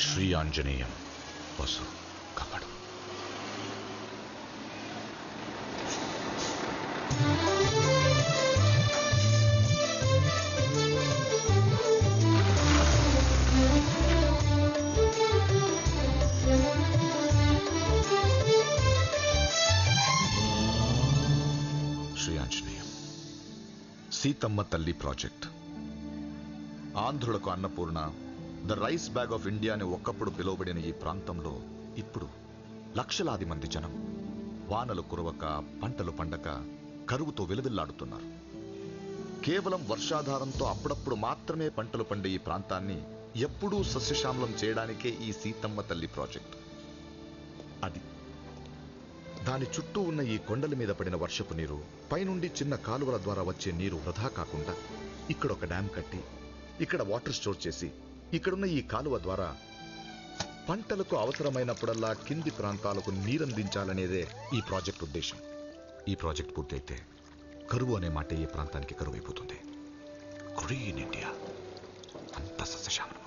శ్రీ ఆంజనేయం వసు కాపాడు. శ్రీ సీతమ్మ తల్లి project. ఆంధ్రులకు Annapurna the rice bag of India అని ఒకప్పుడు పిలువబడిన ఈ ప్రాంతంలో ఇప్పుడు లక్షలాది మంది జనం వానలు కురవక పంటలు పండక కరువుతో విలవిల్లాడుతున్నారు. కేవలం వర్షాధారంతో అప్పుడప్పుడు మాత్రమే పంటలు పండే ఈ ప్రాంతాన్ని ఎప్పుడూ సస్యశ్యామలం చేయడానికే ఈ సీతమ్మ తల్లి ప్రాజెక్ట్. అది. దాని చుట్టూ ఉన్న ఈ కొండల మీద పడిన వర్షపు నీరు పైనుండి చిన్న కాలువల ద్వారా వచ్చే నీరు వృధా కాకుండా ఇక్కడ ఒక డ్యాం కట్టి ఇక్కడ వాటర్ స్టోర్ చేసి ఇక్కడున్న ఈ కాలువ ద్వారా పంటలకు అవసరమైనప్పుడల్లా కింది ప్రాంతాలకు నీరందించాలనేదే ఈ ప్రాజెక్ట్ ఉద్దేశం. ఈ ప్రాజెక్ట్ పూర్తయితే కరువు అనే మాట ఈ ప్రాంతానికి కరువైపోతుంది. గ్రీన్ ఇండియా అంత సస్యశామం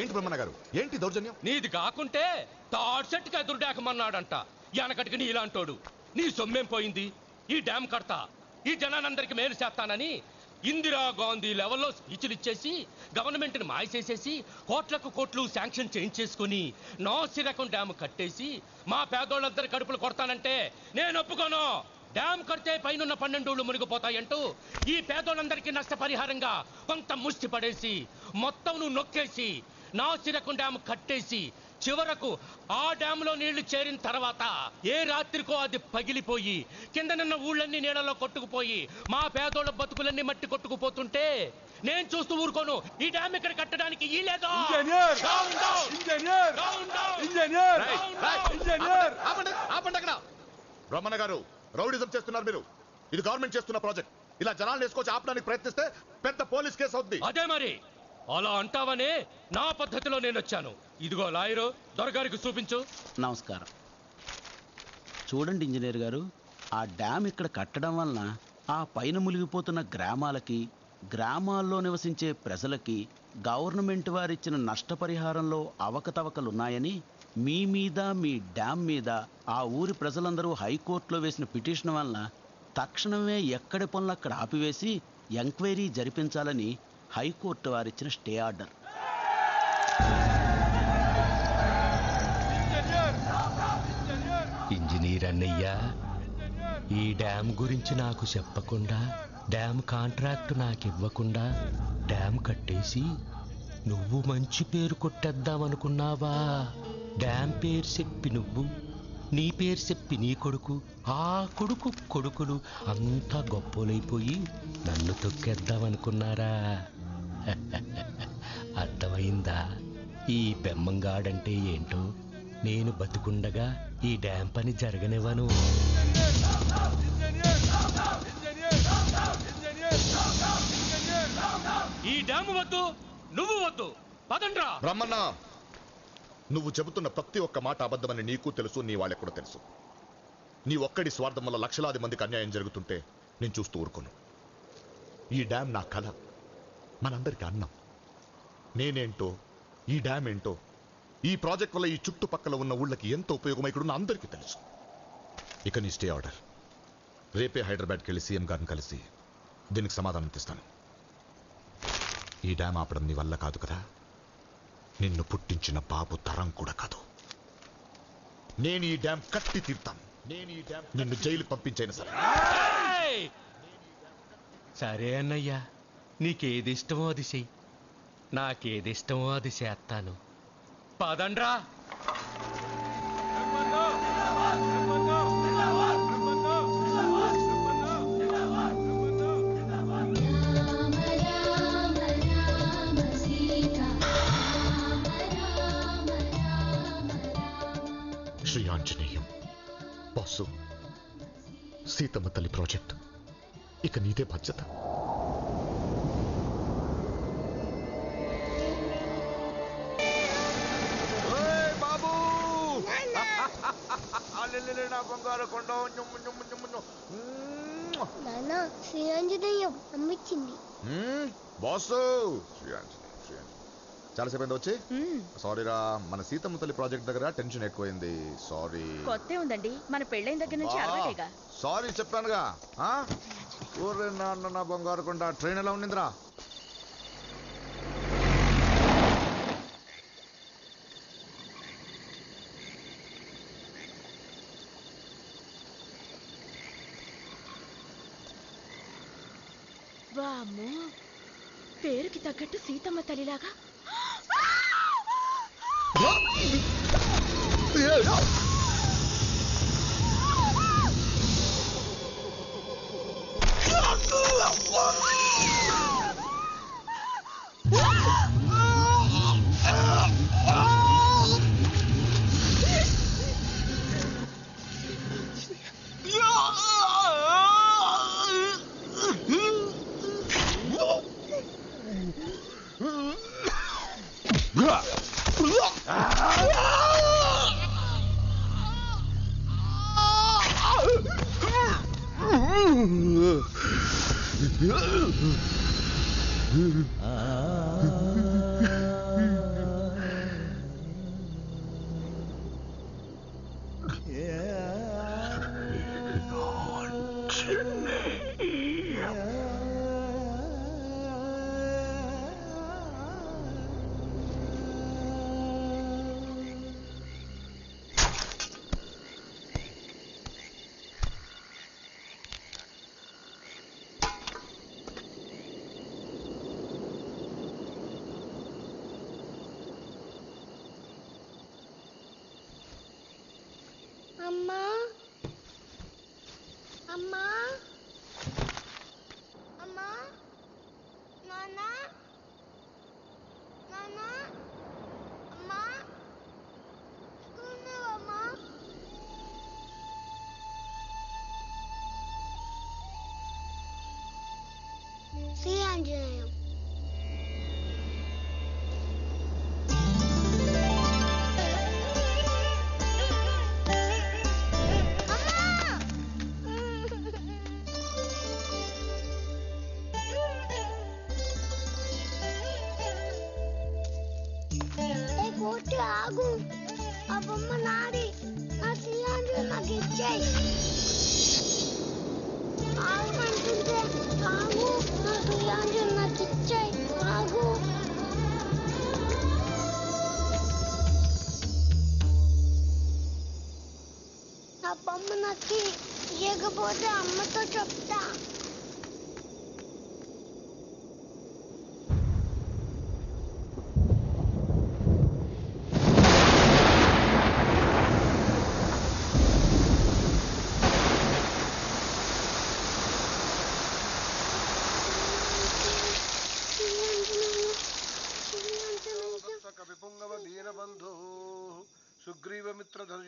ఏంటి బ్రహ్మణ గారు? ఏంటి దౌర్జన్యం? నీది కాకుంటే తాడు చెట్టుకి ఎదురుడాకమన్నాడంట. వెనకటికి నీ ఇలాంటోడు నీ సొమ్మేం పోయింది? ఈ డ్యామ్ కడతా. ఈ జనానందరికి మేలు చేస్తానని ఇందిరా గాంధీ లెవెల్లో స్పీచ్లు ఇచ్చేసి గవర్నమెంట్ని మాయసేసేసి కోట్లకు కోట్లు శాంక్షన్ చేయించేసుకుని నాసిరకం డ్యామ్ కట్టేసి మా పేదోళ్ళందరి కడుపులు కొడతానంటే నేను ఒప్పుకోను. డ్యామ్ కడితే పైనున్న పన్నెండోళ్ళు మునిగిపోతాయంటూ ఈ పేదోళ్ళందరికీ నష్టపరిహారంగా కొంత ముష్టి పడేసి మొత్తం నువ్వు నొక్కేసి నాసిరకం డ్యామ్ కట్టేసి చివరకు ఆ డ్యామ్లో నీళ్ళు చేరిన తర్వాత ఏ రాత్రికో అది పగిలిపోయి కిందనున్న ఊళ్ళన్నీ నీళ్ళలో కొట్టుకుపోయి మా పేదోళ్ళ బతుకులన్నీ మట్టి కొట్టుకుపోతుంటే నేను చూస్తూ ఊరుకోను. ఈ డ్యామ్ ఇక్కడ కట్టడానికి ఈ లేదో? బ్రహ్మణ గారు రౌడిజం చేస్తున్నారు మీరు. ఇది గవర్నమెంట్ చేస్తున్న ప్రాజెక్ట్ ఇలా జనాలు వేసుకొచ్చి ఆపడానికి ప్రయత్నిస్తే పెద్ద పోలీస్ కేసు అవుద్ది. అదే మరి. అలా అంటావనే నా పద్ధతిలో నేను వచ్చాను ఇదిగో లాయరు దొరగారికి చూపించు. నమస్కారం. చూడండి ఇంజనీర్ గారు ఆ డ్యామ్ ఇక్కడ కట్టడం వలన ఆ పైన మునిగిపోతున్న గ్రామాలకి గ్రామాల్లో నివసించే ప్రజలకి గవర్నమెంట్ వారిచ్చిన నష్టపరిహారంలో అవకతవకలున్నాయని మీ మీద మీ డ్యామ్ మీద ఆ ఊరి ప్రజలందరూ హైకోర్టులో వేసిన పిటిషన్ వలన తక్షణమే ఎక్కడి పనులు అక్కడ ఆపివేసి ఎంక్వైరీ జరిపించాలని హైకోర్టు వారిచ్చిన స్టే ఆర్డర్. ఇంజనీర్ అన్నయ్య ఈ డ్యామ్ గురించి నాకు చెప్పకుండా డ్యామ్ కాంట్రాక్ట్ నాకు ఇవ్వకుండా డ్యామ్ కట్టేసి నువ్వు మంచి పేరు కొట్టేద్దామనుకున్నావా? డ్యామ్ పేరు చెప్పి నువ్వు నీ పేరు చెప్పి నీ కొడుకు ఆ కొడుకు కొడుకులు అంతా గొప్పలైపోయి నన్ను తొక్కేద్దామనుకున్నారా? అర్థమైందా? ఈ బెమ్మంగాడంటే ఏంటో? నేను బతుకుండగా ఈ డ్యాం పని జరగనివ్వను. ఈ డ్యామ్ వద్దు నువ్వు వద్దు. పదండ్రా. బ్రహ్మన్న నువ్వు చెబుతున్న ప్రతి ఒక్క మాట అబద్ధమని నీకు తెలుసు నీ వాళ్ళకి కూడా తెలుసు. నీ ఒక్కడి స్వార్థం వల్ల లక్షలాది మందికి అన్యాయం జరుగుతుంటే నేను చూస్తూ ఊరుకోను. ఈ డ్యామ్ నా కళ మనందరికీ అన్నం. నేనేంటో ఈ డ్యామ్ ఏంటో ఈ ప్రాజెక్ట్ వల్ల ఈ చుట్టుపక్కల ఉన్న ఊళ్ళకి ఎంత ఉపయోగమై ఇక్కడ ఉన్న అందరికీ తెలుసు. ఇక నీ స్టే ఆర్డర్. రేపే హైదరాబాద్కి వెళ్ళి సీఎం గారిని కలిసి దీనికి సమాధానం తెస్తాను. ఈ డ్యామ్ ఆపడం నీ వల్ల కాదు కదా? నిన్ను పుట్టించిన బాబు తరం కూడా కాదు. నేను ఈ డ్యామ్ కట్టి తీర్తాను. నేను ఈ డ్యామ్ నిన్ను జైలు పంపించైనా సరే! సరే అన్నయ్యా. నీకేది ఇష్టమో అది చెయ్యి. నాకేది ఇష్టమో అది చేస్తాను. పదండ్రా. శ్రీ ఆంజనేయం బాసు సీతమ్మ తల్లి ప్రాజెక్ట్. ఇక నీదే బాధ్యత. నా బంగారు కొండ. నాన్న అమ్మిచ్చింది. బాసు. చాలాసేపు వచ్చి? సారీ రా మన సీతమ్మ తల్లి ప్రాజెక్ట్ దగ్గర టెన్షన్ ఎక్కువైంది. సారీ కొత్తే ఉందండి. మన పెళ్ళైన దగ్గర నుంచి అలవాటేగా. సారీ చెప్పానుగా. నాన్న నా బంగారు కొండ ట్రైన్ ఎలా ఉండిందిరా? పేరుకి తగ్గట్టు సీతమ్మ తల్లిలాగా. Ah. అమ్మా అమ్మా అమ్మా నాన్న నాన్న అమ్మా ఎక్కడున్నావమ్మా శ్రీ ఆంజనేయం ఏ కోటి ఆగు. ఆ బొమ్మ నాది. నా శ్రీయాంజు నాకు ఇచ్చేయి. ఆగమంటుంటే ఆగు. నా శ్రీయాంజు నాకు ఇచ్చేయి. ఆగు. నా బొమ్మ నాకు ఇవ్వకపోతే అమ్మతో చెప్తా.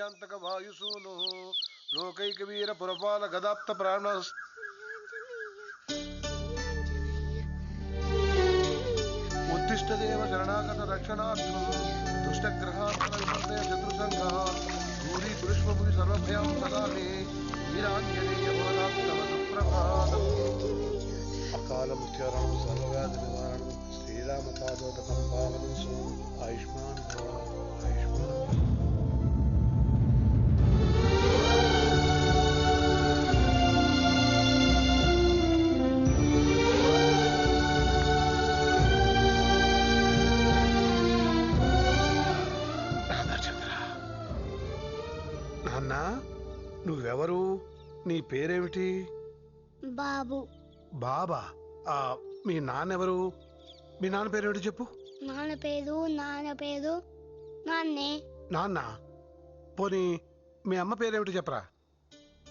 गजान्तकवायुसूनु लोकैकवीरपुरपालगदाप्तप्राणस् उत्तिष्ठदेव शरणागतरक्षणार्थं दुष्टग्रहार्थविमर्दय शत्रुसङ्घः भूरिपुरुष्वभुवि सर्वभयं सदामि वीराञ्जनेयमानात्तमसुप्रभातम् अकालमुख्यारां सर्वव्याधिनिवारणं। श्रीरामपादोदकं पावनं सोम् आयुष्मान् भव आयुष्मान् నువ్వెవరు నీ పేరేమిటి? బాబు. బాబా? ఆ, మీ నాన్నెవరు? మీ నాన్న పేరేమిటి చెప్పు? నాన్న పేరు నాన్న పేరు నాన్నే. నాన్న? పోనీ మీ అమ్మ పేరేమిటి చెప్పరా?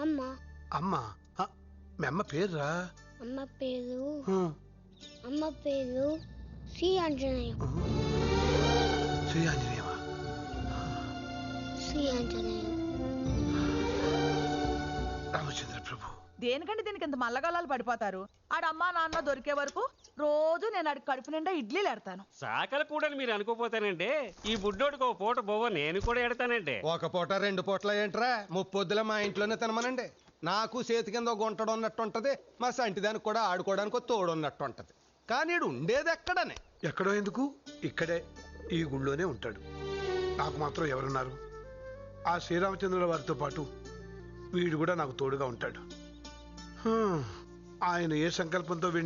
అమ్మ. అమ్మ? ఆ, మీ అమ్మ పేరురా? అమ్మ పేరు ఆ, అమ్మ పేరు శ్రీ ఆంజనేయం. శ్రీ ఆంజనేయమా? శ్రీ ఆంజనేయం. దేనికంటే దీనికి ఇంత మల్లగలాలు పడిపోతారు? ఆడమ్మా నాన్న దొరికే వరకు రోజు నేను ఆడి కడుపు నిండా ఇడ్లీలు ఎడతాను సాకలు కూడా మీరు అనుకోపోతానండి. ఈ బుడ్డోడికి ఒక పూట బొవ్వ నేను కూడా ఎడతానండి. ఒక పూట రెండు పూటల ఏంట్రా? ముప్పొద్దుల మా ఇంట్లోనే తినమనండి. నాకు చేతి కింద ఒక గుంటడు ఉన్నట్టు ఉంటది మా సంటిదానికి కూడా ఆడుకోవడానికి తోడు ఉన్నట్టు ఉంటది కానీ ఈడు ఉండేది ఎక్కడనే? ఎక్కడో ఎందుకు? ఇక్కడే ఈ గుళ్ళోనే ఉంటాడు. నాకు మాత్రం ఎవరున్నారు? ఆ శ్రీరామచంద్రుల వారితో పాటు వీడు కూడా నాకు తోడుగా ఉంటాడు. ఆయన ఏ సంకల్పంతో వీడిని